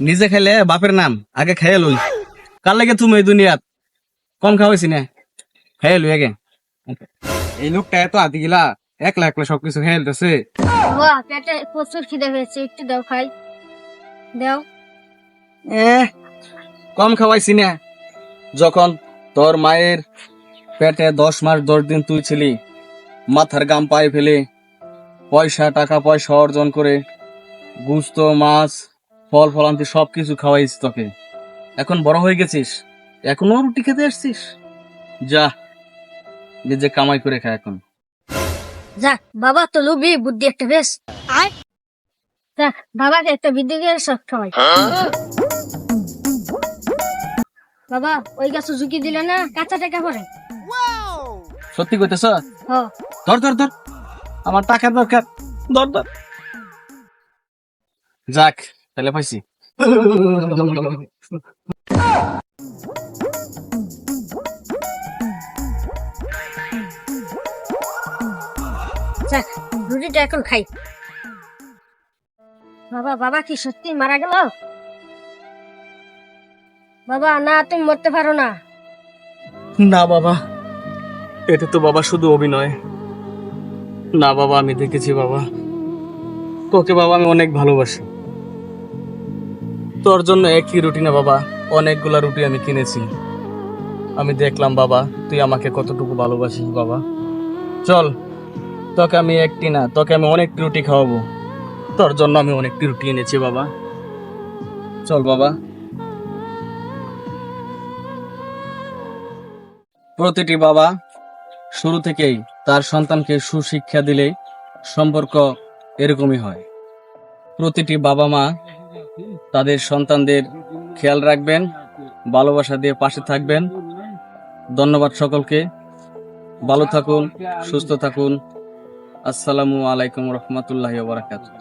নিজে খাইলে বাপের নাম আগে খাইয়ে লই। কার লাগে তুমি এই দুনিয়াত? কম খাওয়াইছি না। খাইয়ে লই আগে। এই লোকটা এত আদি গিলা একলা একলা সবকিছু খেলতেছে বাবা পেটে প্রচুর খিদে পেয়েছে একটু দাও খাই। দাও। এ কম খাওয়াইছি না। যখন তোর মায়ের পেটে দশ মাস দশ দিন তুই ছিলি মাথার গাম পায়ে ফেলে পয়সা টাকা পয়সা অর্জন করে গুস্ত মাছ ফল ফল ফলান্তি সব কিছু খাওয়াইছি তোকে। এখন বড় হয়ে গেছিস এখনও রুটি খেতে আসছিস? যা নিজে কামাই করে খা এখন। যাক বাবা তো লুবি বুদ্ধি একটা বেশ। যাক বাবাকে একটা বিদ্যুতের শখ হয় বাবা ওই গাছ ঝুঁকি দিলে না কাঁচা টাকা পরে সত্যি কইতেছ? ধর ধর ধর। আমার টাকা দরকার। ধর ধর। যাক তাহলে পাইছি। যাক রুটিটা এখন খাই। বাবা বাবা কি সত্যি মারা গেল? বাবা না তুমি মরতে পারো না। না বাবা। এটা তো বাবা শুধু অভিনয়। না বাবা আমি দেখেছি বাবা। তোকে বাবা আমি অনেক ভালোবাসি। তোর জন্য একই রুটি না বাবা, অনেকগুলা রুটি আমি কিনেছি। আমি দেখলাম, বাবা, তুই আমাকে কতটুকু ভালোবাসিস, বাবা। চল, তোকে আমি একটি না, তোকে আমি অনেকটি রুটি খাওয়াবো। তোর জন্য আমি অনেকটি রুটি এনেছি, বাবা। চল, বাবা। প্রতিটি বাবা শুরু থেকেই তার সন্তানকে সুশিক্ষা দিলে সম্পর্ক এরকমই হয়। প্রতিটি বাবা মা তাদের সন্তানদের খেয়াল রাখবেন, ভালোবাসা দিয়ে পাশে থাকবেন। ধন্যবাদ সকলকে। ভালো থাকুন, সুস্থ থাকুন। আসসালামু আলাইকুম রহমতুল্লাহ বারাকাতুহ।